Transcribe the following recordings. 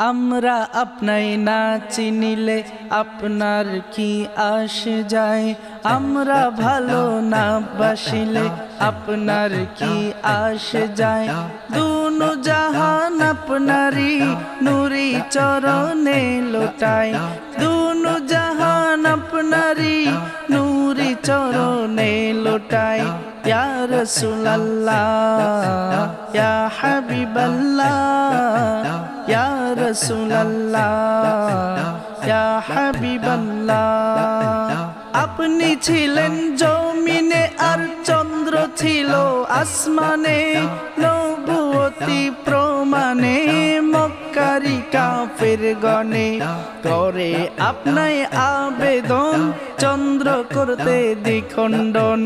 আমরা আপনাই না চিনিলে আপনার কি আসে যায়? আমরা ভালো না বাসিলে আপনার কি আসে যায়? দুনো জাহান আপনারই নুরি চরণে লোটায়। দুনো জাহান আপনারই নুরি চরণে লোটায়। ইয়া الله يا رسول الله يا حبيب الله আপনি ছিলেন জমিনে আর চন্দ্র ছিল আসমানে নবুয়তি প্রমাণে মক্কারি কাফের গনে করে আপনাই আবেদন, চন্দ্র করতে দ্বিখণ্ডন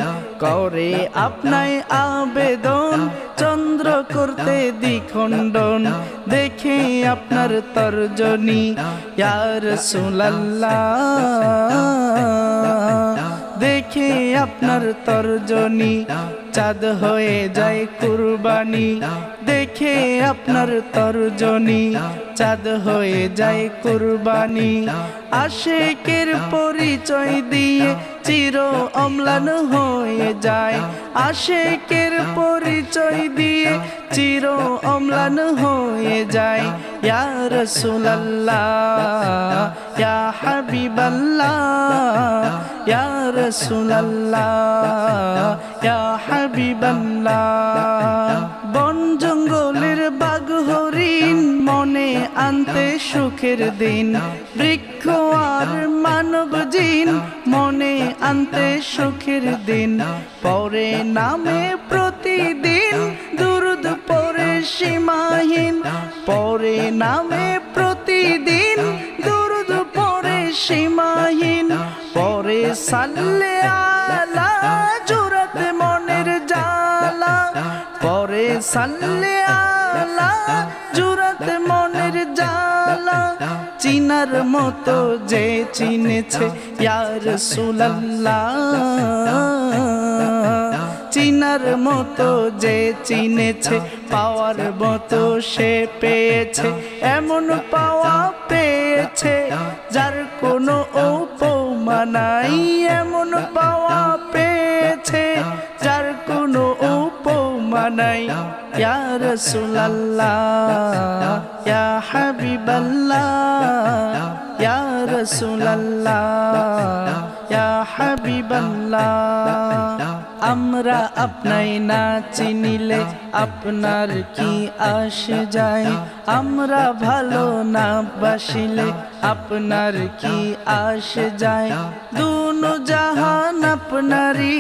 করে আপনাই আবেদন, চন্দ্র করতে দ্বিখণ্ডন। দেখে আপনার তর্জনী ইয়ার সুলাল্লাহ দেখে আপনার তর্জনী চাঁদ হয়ে যায় কুরবানি। দেখে আপনার তর্জনী চাঁদ হয়ে যায় কুরবানি। আশেকের পরিচয় দিয়ে চির অম্লান হয়ে যায়। আশেকের পরিচয় দিয়ে চির অম্লান হয়ে যায়। ইয়া রাসূলুল্লাহ ইয়া হাবিবাল্লাহ ইয়া রাসূলুল্লাহ ইয়া হাবিবাল্লাহ বন জঙ্গলের বাঘ হরিণ মনে আনতে সুখের দিন বৃক্ষ আর মানব জিন মনে আনতে সুখের দিন পরে নামে প্রতিদিন দুরুদ সীমাহীন পরে নামে প্রতিদিন, দুরুদ পরে সীমাহীন পরে সাল্লে আলা, জুরত মনের জালা। পরে সাল্লে আলা, জুরত মনের জালা। চিনার মতো যে চিনেছে, ইয়ার সুলাল্লাহ। চিনার মতো যে চিনেছে, পাওয়ার মতো সে পেয়েছে, এমন পাওয়া পেয়েছে, যার কোনো উপমা নাই এমন পাওয়া পেয়েছে, যার কোনো উপমা নাই ইয়া রাসূলুল্লাহ, ইয়া হাবিবাল্লাহ, ইয়া রাসূলুল্লাহ, ইয়া হাবিবাল্লাহ। আমরা আপনাই না চিনিলে আপনার কি আসে যায়? আমরা ভালো না বাসিলে আপনার কি আসে যায়? দুনো জাহান আপনারই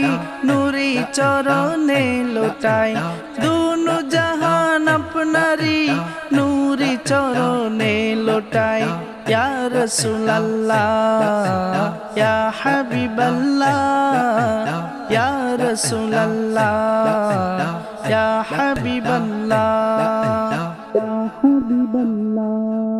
নুরি চরণে লোটায়। দুনো জাহান আপনারই নুরি চরণে লোটায়। ইয়া রাসূলুল্লাহ, ইয়া হাবিবাল্লাহ রাসূলুল্লাহ হাবিবাল্লাহ ইয়া হাবিবাল্লাহ